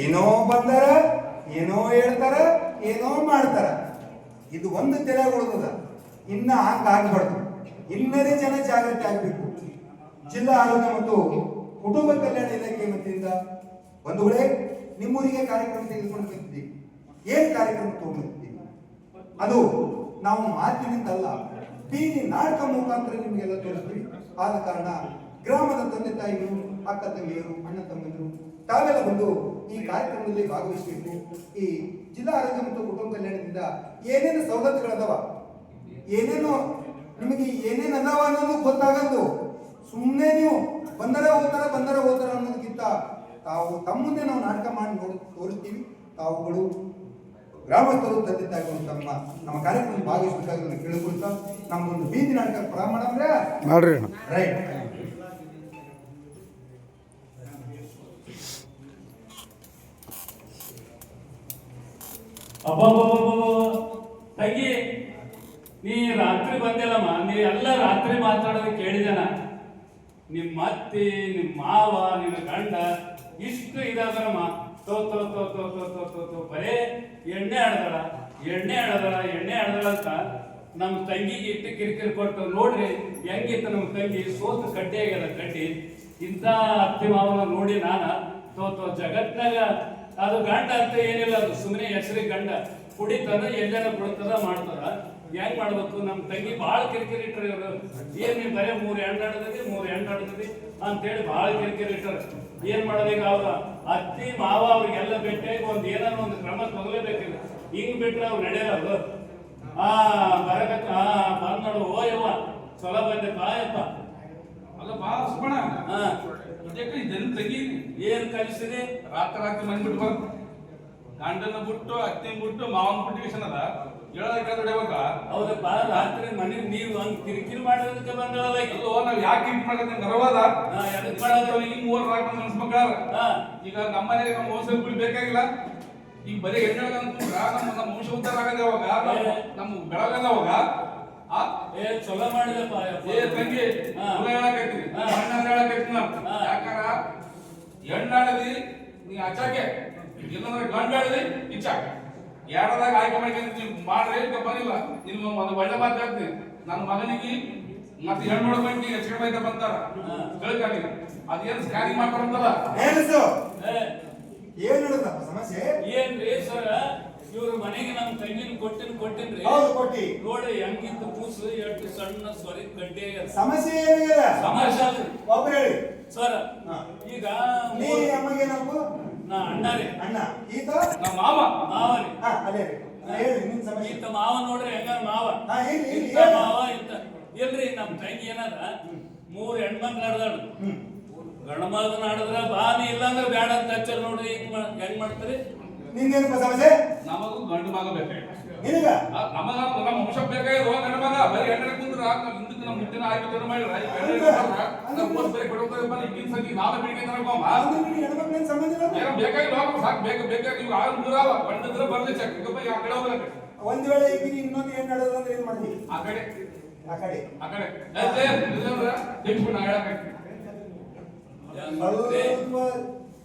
ಏನೋ ಬಂದಾರ, ಏನೋ ಹೇಳ್ತಾರ, ಏನೋ ಮಾಡ್ತಾರ. ಇದು ಒಂದು ತೆರೆ ಉಳಿದದ. ಇನ್ನ ಹಂಗ ಆಗ್ಬಾರ್ದು. ಇನ್ನರೇ ಜನ ಜಾಗೃತಿ ಆಗ್ಬೇಕು. ಜಿಲ್ಲಾ ಆರೋಗ್ಯ ಮತ್ತು ಕುಟುಂಬ ಕಲ್ಯಾಣ ಇಲಾಖೆ ವತಿಯಿಂದ ವೇಳೆ ನಿಮ್ಮೂರಿಗೆ ಕಾರ್ಯಕ್ರಮ ತೆಗೆದುಕೊಂಡು ಬಂದಿದ್ದೀವಿ ಏನ್ ಕಾರ್ಯಕ್ರಮ ತಗೊಂಡಿದ್ದೀವಿ ಅದು ನಾವು ಮಾತಿನಿಂದಲ್ಲ, ಬೀದಿ ನಾಟಕ ಮುಖಾಂತರ ನಿಮಗೆಲ್ಲ ತೋರಿಸ್ತೀವಿ. ಆದ ಕಾರಣ ಗ್ರಾಮದ ತಂದೆ ತಾಯಿಗಳು, ಅಕ್ಕ ತಂಗಿಯರು, ಅಣ್ಣ ತಮ್ಮಂದಿರು, ತಾವೆಲ್ಲ ಬಂದು ಈ ಕಾರ್ಯಕ್ರಮದಲ್ಲಿ ಭಾಗವಹಿಸಬೇಕು. ಈ ಜಿಲ್ಲಾ ಆರೋಗ್ಯ ಮತ್ತು ಕುಟುಂಬ ಕಲ್ಯಾಣದಿಂದ ಏನೇನು ಸವಲತ್ತುಗಳದಾವ? ಏನೇನು ನಿಮಗೆ ಏನೇನು ಅದಾವ ಅನ್ನೋದು ಗೊತ್ತಾಗದ್ದು ಸುಮ್ಮನೆ ನೀವು ಬಂದರೆ ಹೋಗ್ತಾರ ಬಂದರೆ ಹೋಗ್ತಾರ ಅನ್ನೋದಕ್ಕಿಂತ ತಾವು ತಮ್ಮ ಮುಂದೆ ನಾವು ನಾಟಕ ಮಾಡಿ ನೋಡಿ ತೋರಿಸ್ತೀವಿ. ತಾವುಗಳು ಗ್ರಾಮಸ್ಥರು ತಂದೆ ತಾಯಿಗಳು ತಮ್ಮ ನಮ್ಮ ಕಾರ್ಯಕ್ರಮದಲ್ಲಿ ಭಾಗವಹಿಸಬೇಕಾಗಿ ಕೇಳಿಕೊಳ್ತಾ ನಮ್ಮದೊಂದು ಬೀದಿ ನಾಟಕ ಪ್ರಾರಂಭ ಮಾಡ್ರಿ ರೈಟ್. ಅಬ್ಬಬ್ಬಬ್ಬಬ್ಬ. ತಂಗಿ, ನೀ ರಾತ್ರಿ ಬಂದಿಲ್ಲಮ್ಮ. ನೀ ಎಲ್ಲ ರಾತ್ರಿ ಮಾತಾಡೋದು ಕೇಳಿದೆನ ನಿಮ್ಮ ಅತ್ತಿ ನಿಮ್ಮ ಮಾವ ನಿನ್ನ ಗಂಡ ಇಷ್ಟು ಇದಾದ್ರಮ್ಮ. ತೋ ತೋ ತೋ ತೋ ತೋ ತೋ ತೋ ತೋ, ಬರೇ ಎಣ್ಣೆ ಆಡದಳ ಎಣ್ಣೆ ಆಡದಳ ಎಣ್ಣೆ ಆಡದಳ ಅಂತ ನಮ್ಮ ತಂಗಿಗೆ ಇಟ್ಟು ಕಿರಿಕಿರಿ ಕೊಟ್ಟು, ನೋಡ್ರಿ, ಹೆಂಗಿತ್ತು ನಮ್ಮ ತಂಗಿ? ಸೋತು ಕಡ್ಡಿ ಆಗ್ಯದ ಕಡ್ಡಿ. ಇಂಥ ಅತ್ತಿ ಮಾವನ ನೋಡಿ ನಾನು, ತೋ ತೋ ಜಗತ್ನಾಗ ಅದು ಗಂಡ ಅಂತ ಏನಿಲ್ಲ ಅದು ಸುಮ್ಮನೆ ಹೆಸರಿ ಗಂಡ. ಕುಡಿತದ ಎಲ್ಲಾರ ಬಿಡ್ತದ ಮಾಡ್ತದ ಹೆಂಗ್ ಮಾಡ್ಬೇಕು? ನಮ್ಮ ತಂಗಿ ಭಾಳ ಕಿರಿಕಿರಿ ಇಟ್ರಿ ಇವರು. ಏನ್ ನೀವು ಬರೇ ಮೂರ್ ಎಂಡ್ ಆಡದದಿ ಮೂರ್ ಎಂಡ್ ಆಡದದಿ ಅಂತೇಳಿ ಭಾಳ ಕಿರಿಕಿರಿ ಇಟ್ಟರು ಏನ್ ಮಾಡೋದೀಗ ಅವ್ರ? ಅತ್ತಿ ಮಾವ ಅವ್ರಿಗೆಲ್ಲ ಭೇಟಿಯಾಗಿ ಒಂದ್ ಏನಾರ ಒಂದು ಕ್ರಮ ತಗೋಬೇಕಿಲ್ಲ ಹಿಂಗ್ ಬಿಟ್ರೆ ಅವ್ರು ನಡೆಯಲ್ಲ ಆ ಬರಕತ್ತ ಆ ಬಂದ್ ನೋಡು ಓ ಯವ್ವ ಚಲೋ ಬಂದೆ ಬಾಯಪ್ಪ ಅಲ್ಲ ಬಾ ಹಾ. ಇದಕ್ಕೆ ಇದನ್ನ ತೆಗಿ ಏನ್ ಕಲಿಸಿದೆ ರಾತ್ರಿ ರಾತ್ರಿ ಮನೆ ಬಿಟ್ಟು ಬರ್ ಗಂಡನ ಬಿಟ್ಟು ಅತ್ತಿನ ಬಿಟ್ಟು ಮಾವನ್ ಬಿಟ್ಟು ಅದ. ಹೇಳೋದಕ್ಕೆ ಹೊಡೆಯುವಾಗ ಹೌದಪ್ಪ ರಾತ್ರಿ ಮನೆ ನೀವು ಹಂಗ್ ಕಿರಿಕಿರಿ ಮಾಡೋದಕ್ಕೆ ಬಂದಳಲ್ಲ ಈಗ. ಅಲ್ಲೋ ನಾವ್ ಯಾಕೆ ಇಟ್ ಮಾಡಕ್ಕೆ ನರವಾದ ಹಾ, ಎದಕ್ ಮಾಡೋದು? ಈ ಮೂರ್ ರಾತ್ರಿ ಮನ್ಸ್ ಮಕ್ಕಳ ಈಗ ನಮ್ಮ ಮನೆಗೆ ನಮ್ಮ ಮೋಸ ಬಿಡಿ ಬೇಕಾಗಿಲ್ಲ. ಈಗ ಬರೀ ಹೆಣ್ಣಾಗ ಅಂತಂದ್ರ ನಮ್ಮ ನಮ್ಮ ವಂಶ ಉದ್ಧಾರ ಆಗದೆ ಅವಾಗ ನಮ್ಮ- ಬೆಳಗದ ಅವಾಗ ಏ ಚಲೋ ಮಾಡಿದಪ್ಪ. ಏ ತಂಗಿ ಹಾ. ಹುಳ ಹೇಳಕೈತಿ ಹಾ. ಅಣ್ಣ ಹೇಳಕೈತಿ ನಾ ಹಾ. ಯಾಕಾರ? ಹೆಣ್ಣಾಡದಿ ನೀ ಹಚ್ಚಾಕೆ ಇಲ್ಲಂದ್ರೆ ಗಂಡಾಡದಿ ಇಚ್ಚಾಕ ಎರಡದಾಗ ಆಯ್ಕೆ ಮಾಡ್ಕೊಂಡು ನೀವು ಮಾಡ್ರಿ ಬರಲಿಲ್ಲ ನಿಮ್ಮ ಒಂದು ಒಳ್ಳೆ ಮಾತು ಹೇಳ್ತೀನಿ. ನನ್ನ ಮಗನಿಗೆ ಮತ್ತೆ ಹೆಣ್ಣು ನೋಡ್ಕೊಂಡು ಹೆಚ್ಚಿಗೆ ಬೈದ ಬಂತಾರ ಹಾ. ಕೇಳ್ಕಾನಿ ಅದೇನು ಸ್ಕ್ಯಾನಿಂಗ್ ಮಾಡ್ತಾರಂತಲ್ಲ ಹೇಳಿಸು ಏ, ಏನು ಸಮಸ್ಯೆ? ಏನ್ರಿ ಸರ? ಇವ್ರ ಮನೆಗೆ ನಮ್ಮ ತಂಗಿನ ಕೊಟ್ಟಿನ ಕೊಟ್ಟಿನ್ರಿ. ಹೌದು ಕೊಟ್ಟಿ. ನೋಡಿ ಹೆಂಗಿತ್ತು ಕೂಸು ಎಷ್ಟು ಸಣ್ಣ ಸ್ವರಿ ಕಡ್ಡಿ ಸಮಸ್ಯೆ ಏನಿದೆ? ಸಮಸ್ಯೆ ಅಲ್ರಿ. ಒಬ್ರು ಹೇಳಿ. ಸರ ಈಗ ನೀ ಅಮ್ಮಗೆ ನಮ್ಗು ನಾ ಅಣ್ಣ ರೀ. ಅಣ್ಣ. ಈತ? ನಮ್ಮ ಮಾಮ ಮಾವ ರೀ. ಹಾ ಅದೇ ರೀ. ಹೇಳಿ ನಿನ್ ಸಮಸ್ಯೆ. ಈತ ಮಾವ ನೋಡ್ರಿ ಹೆಂಗ ಮಾವ? ಹಾ ಹೇಳಿ. ಇಂತ ಮಾವ ಇಂತ ಇಲ್ರಿ ನಮ್ಮ ತಂಗಿ ಏನಾರ ಮೂರ್ ಹೆಣ್ಮಕ್ಳು ನಡೆದಾಳು. ಹ್ಮ್. ಗಂಡ ಮಗನ ನಡೆದ್ರ ಬಾನಿ ಇಲ್ಲಾಂದ್ರೆ ಬೇಡ ಅಂತ ಹಚ್ಚರ್ ನೋಡ್ರಿ ಹೆಂಗ್ ಮಾಡ್ತೀರಿ? ನಿಂದೇನಪ್ಪ ಸಮಸ್ಯೆ ನಮಗೂ ಗಂಡು ಮಗ ಬೇಕು ನಿನಗ ನಮಗ ನಮ್ಮ ವಂಶ ಬೇಕಾಗಿ ಹೋಗ ಗಂಡು ಮಗ ಬರೀ ಹೆಣ್ಣು ಕುಂದ್ರ ಆಯ್ತು ಹಿಂದಕ್ಕೆ ನಮ್ಮ ಹಿಂದಿನ ಆಯ್ಕೆ ಜನ ಮಾಡಿರ ಬರೀ ಕೊಡೋದ್ರೆ ಬಂದು ಹಿಂದಿನ ಸತಿ ನಾಳೆ ಬೆಳಿಗ್ಗೆ ತನಕ ಬೇಕಾಗಿ ಹೋಗ ಸಾಕು ಬೇಕು ಬೇಕಾಗಿ ನೀವು ಆರು ನೂರ ಬಂಡಿದ್ರೆ ಬರ್ಲಿ ಚೆಕ್ ಬೈ ಆ ಕಡೆ ಹೋಗ್ಬೇಕು ಒಂದ್ ವೇಳೆ ಈಗ ಇನ್ನೊಂದು ಏನ್ ನಡೆಯೋದು ಅಂದ್ರೆ ಏನ್ ಮಾಡ್ತೀವಿ ಆ ಕಡೆ ಆ ಕಡೆ ಆ ಕಡೆ ಹೇಳಕ್ಕೆ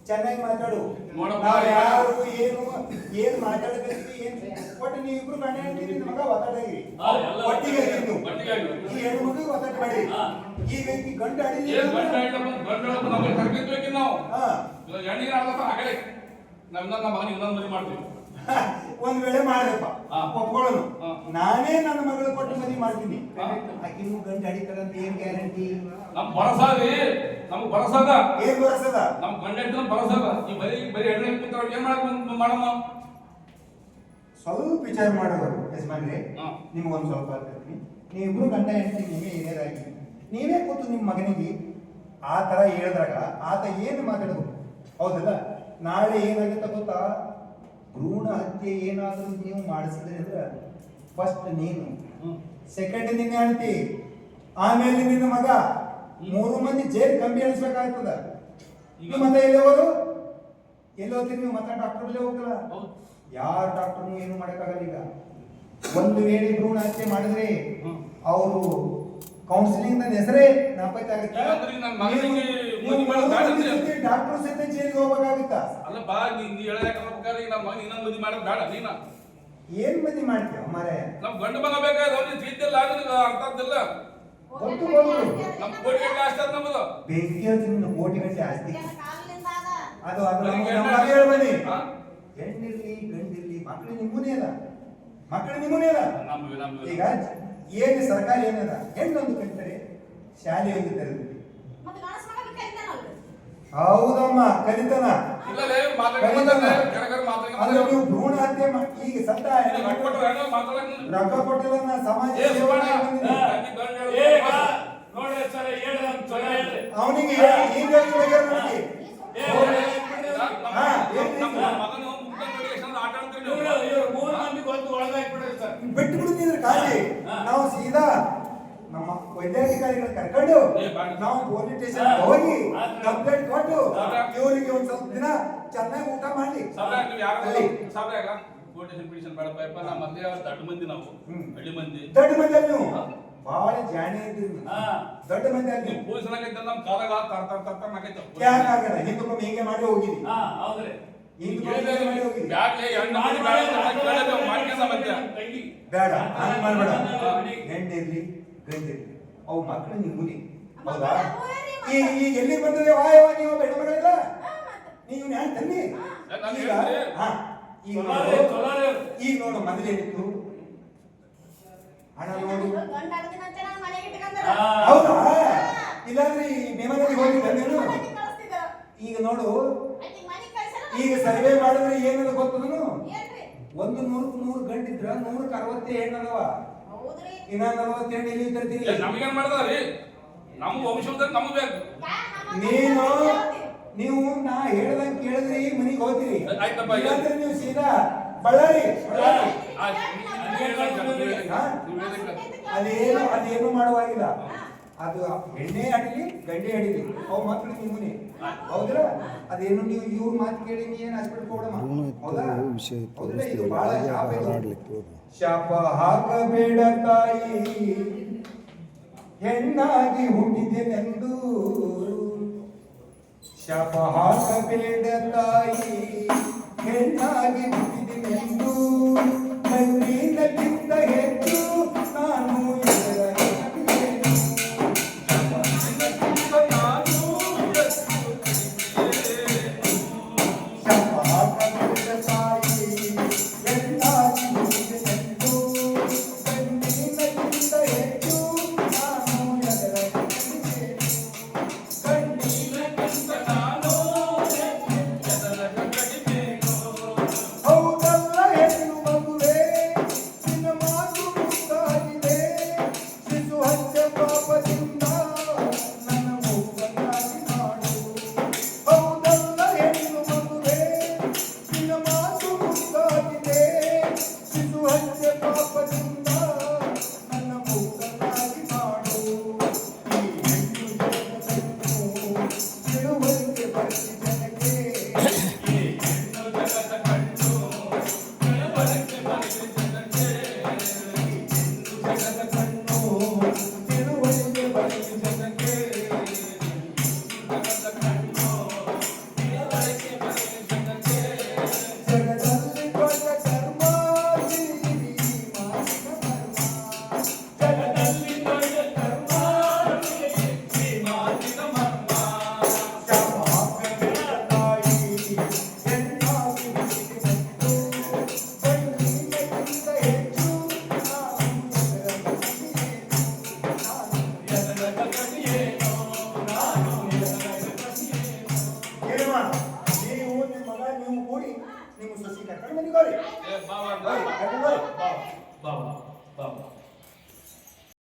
ಚೆನ್ನಾಗಿ ಮಾತಾಡು. ನಾವು ಯಾರು ಏನು ಏನ್ ಮಾತಾಡಬೇಕು ಏನ್ ಒಟ್ಟು ನೀವು ಇಬ್ರು ಮನೆ ಅಂತೀರಿ ಮಗ ಒತ್ತಾಡಿರಿ ಒಟ್ಟಿಗೆ ಆಗಿದ್ದು ಈ ಹೆಣ್ಣು ಮಗು ಒತ್ತಾಡ ಮಾಡಿ. ಈ ವ್ಯಕ್ತಿ ಗಂಡ ಅಡಿಲಿ ನಮ್ಮ ಮಗನಿಗೆ ಇನ್ನೊಂದು ಮಾಡ್ತೀವಿ. ಒಂದ್ ವೇಳೆ ಮಾಡ್ರಪ್ಪ. ಒಪ್ಕೊಳ್ಳೋನು. ನಾನೇ ನನ್ನ ಮಗಳು ಕೊಟ್ಟು ಮದುವೆ ಮಾಡ್ತೀನಿ. ಆಕಿನೂ ಗಂಡ ಅಡಿತಾರಂತ ಏನ್ ಗ್ಯಾರಂಟಿ? ನಮ್ ಭರಸಾದಿ ನಮ್ ಬರಸದ ಏನ್ ಬರಸದ ನಮ್ ಗಂಡ ಬರಸದ ಈ ಬರೀ ಬರೀ ಹೆಣ್ಣು ಕುಂತಾರ ಏನ್ ಮಾಡಕ್ ಮಾಡಮ್ಮ? ಸ್ವಲ್ಪ ವಿಚಾರ ಮಾಡೋರು ಯಜಮಾನ್ರಿ. ನಿಮ್ಗೊಂದ್ ನಿಮ್ಗೊಂದು ಸ್ವಲ್ಪ ಹೇಳ್ತೀನಿ ನೀವಿಬ್ರು ಗಂಡ ಹೆಂಡತಿ ನೀವೇ ಹಿರಿಯರಾಗಿ. ನೀವೇ ಕೂತು ನಿಮ್ಮ ಮಗನಿಗೆ ಆ ತರ ಹೇಳಿದ್ರಾಗ ಆತ ಏನು ಮಾತಾಡಬೇಕು ಹೌದಲ್ಲ? ನಾಳೆ ಏನಾಗುತ್ತೆ ಗೊತ್ತಾ? ಭ್ರೂಣ ಹತ್ಯೆ ಏನಾದರೂ ನೀವು ಮಾಡಿಸಿದ್ರೆ ಅಂದ್ರೆ ಫಸ್ಟ್ ನೀನು. ಸೆಕೆಂಡ್ ನಿನ್ನ ಹೆಂಡತಿ. ಆಮೇಲೆ ನಿನ್ನ ಮಗ. ಮೂರು ಮಂದಿ ಜೇಲ್ ಕಂಬಿ ಅಳಿಸ್ಬೇಕಾಗ್ತದ ಈಗ- ಮತ್ತೆ ಎಲ್ಲಿ ಹೋಗೋರು ಎಲ್ಲಿ ನೀವು ಮತ್ತೆ ಡಾಕ್ಟರ್ ಬಳಿ ಹೋಗಲ್ಲ. ಯಾರ ಡಾಕ್ಟರ್ನು ಏನು ಮಾಡಕ್ಕಾಗಲ್ಲ ಈಗ? ಒಂದು ವೇಳೆ ಭ್ರೂಣ ಹತ್ಯೆ ಮಾಡಿದ್ರೆ ಅವರು ಕೌನ್ಸಿಲಿಂಗ್ ನನ್ನ ಹೆಸರೇ ನಾಪತ್ತೆ ಆಗುತ್ತೆ ಡಾಕ್ಟರ್ ಸಹಿತ ಜೈಲಿಗೆ ಹೋಗ್ಬೇಕಾಗುತ್ತಾ? ಅಲ್ಲ ಬಾ ನೀ ಹೇಳಕ್ಕೆ ಹೇಳಕ್ ಪ್ರಕಾರ ಈಗ ನಮ್ಮ ಮಗನ ಇನ್ನೊಂದು ಮದುವೆ ಮಾಡೋದು ಬೇಡ ನೀನ? ಏನ್ ಮದಿ ಮಾಡ್ತೀವ ಮಾರಾಯ ನಮ್ ಗಂಡ ಮಗ ಬೇಕಾದ ಅವ್ನಿಗೆ ತಿದ್ದಿಲ್ಲ ನಿನಗೆ ಅರ್ಥ ಆಗ್ತಿಲ್ಲ ಗೊತ್ತು ಗೊತ್ತು. ನಮ್ ಕೋಟಿ ಗಂಟೆ ನಮ್ಮದು ಬೆಂಕಿ ಹಚ್ಚಿನ ಕೋಟಿ ಗಂಟೆ ಆಸ್ತಿ. ಅದು ಅದು ನನಗೆ ನಮ್ಮ ಹೆಣ್ಣು ಮಗ ಹೇಳ್ಬನ್ನಿ ಹಾ? ಹೆಣ್ಣಿರ್ಲಿ ಗಂಡಿರ್ಲಿ ಮಕ್ಕಳು ನಿಮ್ಮನೇ ಅಲ್ಲ. ಮಕ್ಕಳು ನಿಮ್ಮನೇ ಅಲ್ಲ. ನಮ್ಗೆ ನಮ್ಗೆ ಈಗ ಏನು ಸರ್ಕಾರ ಏನದ ಹೆಣ್ಣೊಂದು ಕಲಿತರೆ ಶಾಲೆ ಒಂದು ತೆರೆದ್ರಿ ಹೌದಮ್ಮ ಕಲಿತನ ಅಂದ್ರೆ ನೀವು ಭ್ರೂಣ ಹತ್ಯೆ ಈಗ ಸತ್ತ ರೊಕ್ಕ ಅವನಿಗೆ ಕೊಟ್ಟಿಲ್ಲ ಸಮಾಜ ಏ, ಸುವರ್ಣ. ಸೇವೆ ಬಿಟ್ಟು ಬಿಡುತ್ತಿದ್ರೆ ಕಾಲಿ. ನಾವು ಸೀದಾ ನಮ್ಮ ವೈದ್ಯಾಧಿಕಾರಿಗಳು ಕರ್ಕೊಂಡು. ನಾವು ಪೊಲೀಸ್ ಸ್ಟೇಷನ್ ಹೋಗಿ ಕಂಪ್ಲೇಂಟ್ ಕೊಟ್ಟು? ಇವರಿಗೆ ಒಂದ್ ಸ್ವಲ್ಪ ದಿನ ಚೆನ್ನಾಗಿ ಊಟ ಮಾಡಿ. ದೊಡ್ಡ ಮಂದಿ ನಾವು. ಬಹಳ ಜಾಣೆ ಇದ್ದೀರಿ. ದೊಡ್ಡ ಮಂದಿ ಅಲ್ಲಿ ಪೊಲೀಸ್ ನಮ್ ಕಾಲಾಗ ಹಿಂಗೆ ಮಾಡಿ ಹೋಗಿದ್ವಿ ಹಿಂಗೆ. ಬೇಡ ಹಾಗೆ ಮಾಡಬೇಡ. ಹೆಣ್ಣಿರ್ಲಿ ಗಂಡಿರ್ಲಿ ಅವು ಮಕ್ಕಳು ನೀವು ಮುನಿ ಹೌದಾ? ಏನ್ರಿ ಈಗ ಈಗ ಎಲ್ಲಿ ಬಂದಿದೆ? ವಾಯವ ನೀವು ಹೆಣ್ಮಗಳಿಲ್ಲ ನೀವು ಹ್ಯಾಂಗ ತನ್ನಿ ನಾನು ಈಗ ಹಾ ಈಗ ನೋಡು. ಮದುವೆ ಇತ್ತು ರೀ. ಈಗ ನೋಡು ಮೊದಲೇನಿತ್ತು ಹಣ ನೋಡು. ಹೌದಾ? ಇಲ್ಲಾಂದ್ರೆ ಈ ಮೇಮನಲ್ಲಿ ಹೋಗಿದ್ದ ನೀನು? ಈಗ ನೋಡು. ಈಗ ಸರ್ವೆ ಮಾಡಿದ್ರೆ ಏನದ ಗೊತ್ತದನು? ಒಂದು ನೂರಕ್ಕೆ ನೂರು ಇದ್ರ ನೂರಕ್ಕೆ ಅರವತ್ತೇ ಅದಾವ ಇನ್ನ ನಲವತ್ತು ಹೆಣ್ಣು ಇಲ್ಲಿ ತರ್ತೀನಿ ನಮ್ಗೇನ್ ಮಾಡ್ದಾರಿ ನಮ್ಮ ವಂಶದಲ್ಲಿ ನಮ್ಗೆ ಬೇಕು. ನೀನು ನೀವು ನಾ ಹೇಳ್ದಂಗ್ ಕೇಳಿದ್ರಿ ಮನಿಗೆ ಹೋಗ್ತೀರಿ. ಆಯ್ತಪ್ಪ, ಇಲ್ಲಾಂದ್ರೆ ನೀವು ಸೀದಾ ಬಳ್ಳಾರಿ. ಅದೇನು ಅದೇನು ಮಾಡುವಾಗಿಲ್ಲ. ಅದು ಹೆಣ್ಣೆ ಅಡಿಲಿ ಗಂಡೆ ಅಡಿಲಿ. ಅವು ಮಕ್ಕಳು ನಿಮ್ಮನೆ ಹೌದ್ರ ಅದೇನು ನೀವು ಇವ್ರ ಮಾತು ಕೇಳಿ ನೀ ಏನು ಹಾಸ್ಪಿಟಲ್ ಬಹಳ ಶಾಪ ಹಾಕಬೇಡ ತಾಯಿ. ಹೆಣ್ಣಾಗಿ ಹುಟ್ಟಿದೆನೆಂದು. ಶಾಪ ಹಾಕಬೇಡ ತಾಯಿ. ಹೆಣ್ಣಾಗಿ ಹುಟ್ಟಿದೆನೆಂದು. ಕಣ್ಣಿನಕ್ಕಿಂತ